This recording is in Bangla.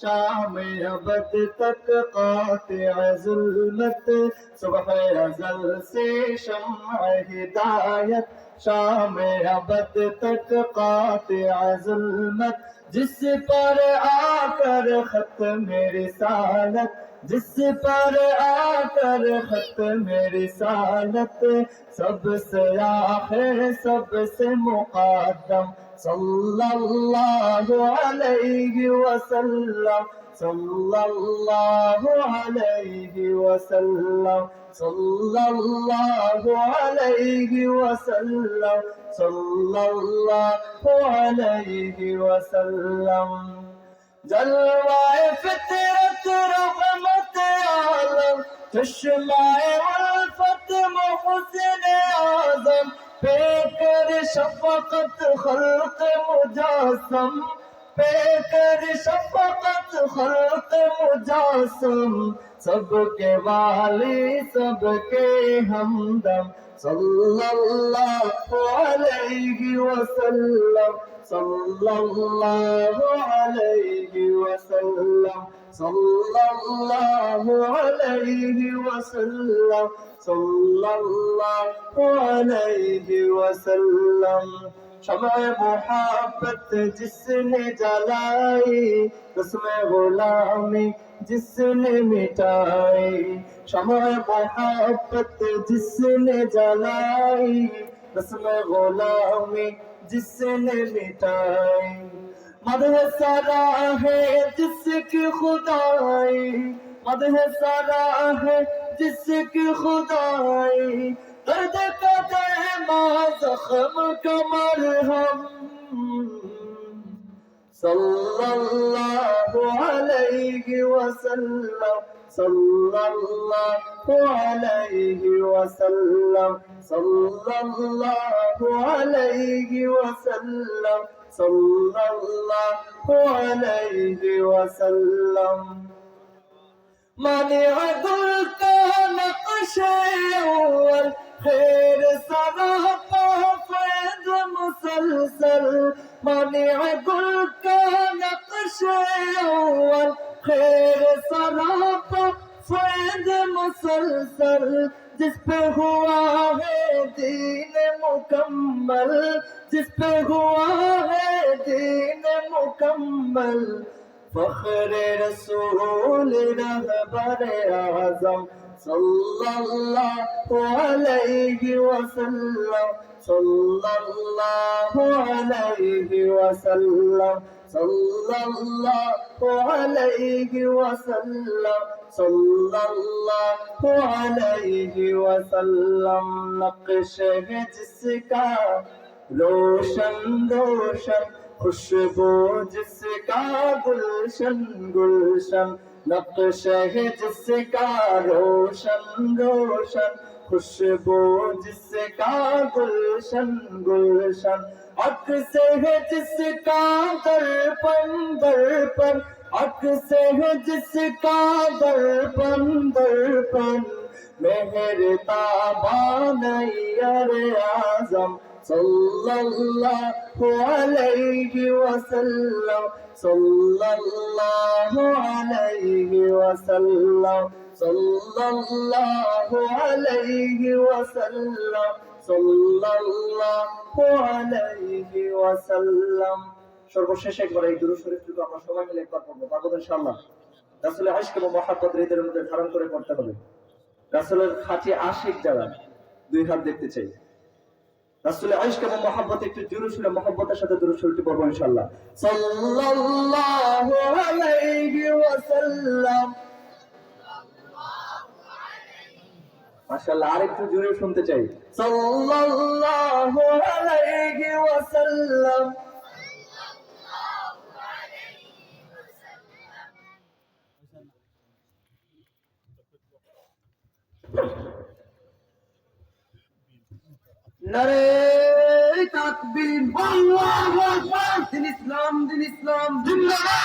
شام ابد تک قاطع ظلمت۔ صبح ازل سے شمع ہدایت شام ابد تک قاطع ظلمت۔ جس پر آ کر خط میری سالت جس پر آ کر خط میری سالت سب سے آخر، سب سے مقدم صلى الله عليه وسلم. صلى الله عليه وسلم. صلى الله عليه وسلم. صلى الله عليه وسلم جلوى فترة رحمة عالم تشمع الفتم حسن آزم شفقت خلق مجسم मुजासम पेकर शफकत खल्क मुजासम सबके वाली सबके हमदम सल्लल्लाहु अलैहि वसल्लम सल्लल्लाहु अलैहि वसल्लम सल्लल्लाहु अलैहि वसल्लम सल्लल्लाहु अलैहि वसल्लम شمع محبت جس نے جلائی رسم غلامی جس نے مٹائی شمع محبت جس نے جلائی رسم غلامی جس نے مٹائی مدح سارا ہے جس کی خدائی مدح سارا ہے جس کی خدائی درد کا ما زخمك مرهم صلى الله عليه وسلم. صلى الله عليه وسلم. صلى الله عليه وسلم. صلى الله عليه وسلم من عذرت نقشي والخير خیر سراپ، فیض مسلسل، جس پہ ہوا ہے دین مکمل، جس پہ ہوا ہے دین مکمل۔ فخر رسول رہبر اعظم صلى الله عليه وسلم صلى الله عليه وسلم صلى الله عليه وسلم صلى الله عليه وسلم نقش نقش ہے جس کا روشن روشن خوشبو جس کا گلشن گلشن حق سے ہے جس کا درپن درپن حق سے ہے جس کا درپن درپن مہر تابان آزم صلى الله عليه وسلم صلى الله عليه وسلم صلى الله عليه وسلم صلى الله عليه وسلم সর্বশেষ একবার এই দুরু শরীফটুকু আমরা সবাই মিলে একবার পড়ব। পারব ইনশাআল্লাহ? রাসুলের আশিক এবং মহাব্বত হৃদয়ের মধ্যে ধারণ করে পড়তে হবে। রাসুলের খাঁটি আশিক যারা, দুই হাত দেখতে চাই। রাসূলের আশিক এবং মহব্বত একটু জোরে সুরে মহব্বতের সাথে দুরূদ শরীফটি পড়ব ইনশাআল্লাহ। সাল্লাল্লাহু আলাইহি ওয়াসাল্লাম। মাশাআল্লাহ আরেকটু জোরে শুনতে চাই। সাল্লাল্লাহু আলাইহি ওয়াসাল্লাম। নারে তাকবীর আল্লাহু আকবার দিন ইসলাম দিন ইসলাম। জিন্দাবাদ